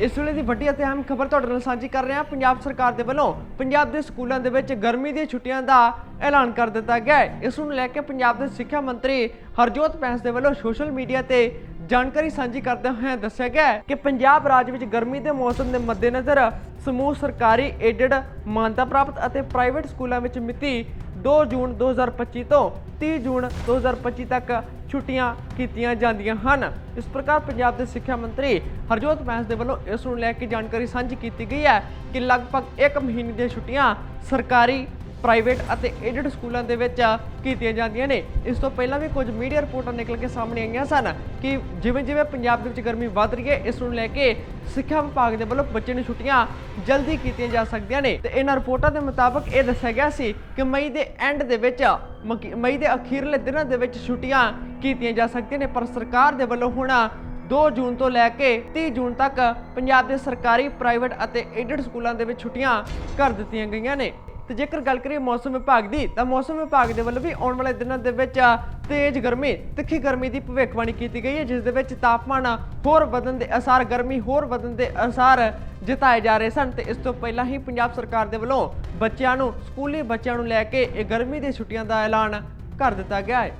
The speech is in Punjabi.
ਇਸ ਵੇਲੇ ਦੀ ਵੱਡੀ ਅਤੇ ਅਹਿਮ ਖਬਰ ਤੁਹਾਡੇ ਨਾਲ ਸਾਂਝੀ ਕਰ ਰਹੇ ਹਾਂ। ਪੰਜਾਬ ਸਰਕਾਰ ਦੇ ਵੱਲੋਂ ਪੰਜਾਬ ਦੇ ਸਕੂਲਾਂ ਦੇ ਵਿੱਚ ਗਰਮੀ ਦੀਆਂ ਛੁੱਟੀਆਂ ਦਾ ਐਲਾਨ ਕਰ ਦਿੱਤਾ ਗਿਆ ਹੈ। ਇਸ ਨੂੰ ਲੈ ਕੇ ਪੰਜਾਬ ਦੇ ਸਿੱਖਿਆ ਮੰਤਰੀ ਹਰਜੋਤ ਬੈਂਸ ਦੇ ਵੱਲੋਂ ਸੋਸ਼ਲ ਮੀਡੀਆ ਤੇ ਜਾਣਕਾਰੀ ਸਾਂਝੀ ਕਰਦੇ ਹੋਏ ਦੱਸਿਆ ਗਿਆ ਕਿ ਪੰਜਾਬ ਰਾਜ ਵਿੱਚ ਗਰਮੀ ਦੇ ਮੌਸਮ ਦੇ ਮੱਦੇਨਜ਼ਰ ਸਮੂਹ ਸਰਕਾਰੀ ਏਡਡ ਮਾਨਤਾ ਪ੍ਰਾਪਤ ਅਤੇ ਪ੍ਰਾਈਵੇਟ ਸਕੂਲਾਂ ਵਿੱਚ ਮਿਤੀ 2 ਜੂਨ 2025 ਤੋਂ 30 ਜੂਨ 2025 ਤੱਕ ਛੁੱਟੀਆਂ ਕੀਤੀਆਂ ਜਾਂਦੀਆਂ ਹਨ। ਇਸ ਪ੍ਰਕਾਰ ਪੰਜਾਬ ਦੇ ਸਿੱਖਿਆ ਮੰਤਰੀ ਹਰਜੋਤ ਬੈਂਸ ਦੇ ਵੱਲੋਂ ਇਸ ਨੂੰ ਲੈ ਕੇ ਜਾਣਕਾਰੀ ਸਾਂਝੀ ਕੀਤੀ ਗਈ ਹੈ ਕਿ ਲਗਭਗ 1 ਮਹੀਨੇ ਦੀਆਂ ਛੁੱਟੀਆਂ ਸਰਕਾਰੀ, ਪ੍ਰਾਈਵੇਟ ਅਤੇ ਏਡਡ ਸਕੂਲਾਂ ਦੇ ਵਿੱਚ ਕੀਤੀਆਂ ਜਾਂਦੀਆਂ ਨੇ। ਇਸ ਤੋਂ ਪਹਿਲਾਂ ਵੀ ਕੁਝ ਮੀਡੀਆ ਰਿਪੋਰਟਾਂ ਨਿਕਲ ਕੇ ਸਾਹਮਣੇ ਆਈਆਂ ਸਨ ਕਿ ਜਿਵੇਂ ਜਿਵੇਂ ਪੰਜਾਬ ਦੇ ਵਿੱਚ ਗਰਮੀ ਵੱਧ ਰਹੀ ਹੈ, ਇਸ ਨੂੰ ਲੈ ਕੇ ਸਿੱਖਿਆ ਵਿਭਾਗ ਦੇ ਵੱਲੋਂ ਬੱਚੇ ਨੂੰ ਛੁੱਟੀਆਂ ਜਲਦੀ ਕੀਤੀਆਂ ਜਾ ਸਕਦੀਆਂ ਨੇ। ਤੇ ਇਹਨਾਂ ਰਿਪੋਰਟਾਂ ਦੇ ਮੁਤਾਬਕ ਇਹ ਦੱਸਿਆ ਗਿਆ ਸੀ ਕਿ ਮਈ ਦੇ ਐਂਡ ਦੇ ਵਿੱਚ ਮਈ ਦੇ ਅਖੀਰਲੇ ਦਿਨਾਂ ਦੇ ਵਿੱਚ ਛੁੱਟੀਆਂ ਕੀਤੀਆਂ ਜਾ ਸਕਦੀਆਂ ਨੇ, ਪਰ ਸਰਕਾਰ ਦੇ ਵੱਲੋਂ ਹੁਣ 2 ਜੂਨ ਤੋਂ ਲੈ ਕੇ 30 ਜੂਨ ਤੱਕ ਪੰਜਾਬ ਦੇ ਸਰਕਾਰੀ, ਪ੍ਰਾਈਵੇਟ ਅਤੇ ਏਡਡ ਸਕੂਲਾਂ ਦੇ ਵਿੱਚ ਛੁੱਟੀਆਂ ਕਰ ਦਿੱਤੀਆਂ ਗਈਆਂ ਨੇ। ਤੇ ਜੇਕਰ ਗੱਲ ਕਰੀਏ ਮੌਸਮ ਵਿਭਾਗ ਦੀ, ਤਾਂ ਮੌਸਮ ਵਿਭਾਗ ਦੇ ਵੱਲੋਂ ਵੀ ਆਉਣ ਵਾਲੇ ਦਿਨਾਂ ਦੇ ਵਿੱਚ ਤੇਜ਼ ਗਰਮੀ, ਤਿੱਖੀ ਗਰਮੀ ਦੀ ਭਵਿੱਖਬਾਣੀ ਕੀਤੀ ਗਈ ਹੈ, ਜਿਸ ਦੇ ਵਿੱਚ ਤਾਪਮਾਨ ਹੋਰ ਵਧਣ ਦੇ ਅਸਾਰ, ਗਰਮੀ ਹੋਰ ਵਧਣ ਦੇ ਅਸਾਰ ਜਤਾਏ ਜਾ ਰਹੇ ਸਨ। ਤੇ ਇਸ ਤੋਂ ਪਹਿਲਾਂ ਹੀ ਪੰਜਾਬ ਸਰਕਾਰ ਦੇ ਵੱਲੋਂ ਬੱਚਿਆਂ ਨੂੰ, ਸਕੂਲੀ ਬੱਚਿਆਂ ਨੂੰ ਲੈ ਕੇ ਇਹ ਗਰਮੀ ਦੀਆਂ ਛੁੱਟੀਆਂ ਦਾ ਐਲਾਨ ਕਰ ਦਿੱਤਾ ਗਿਆ ਹੈ।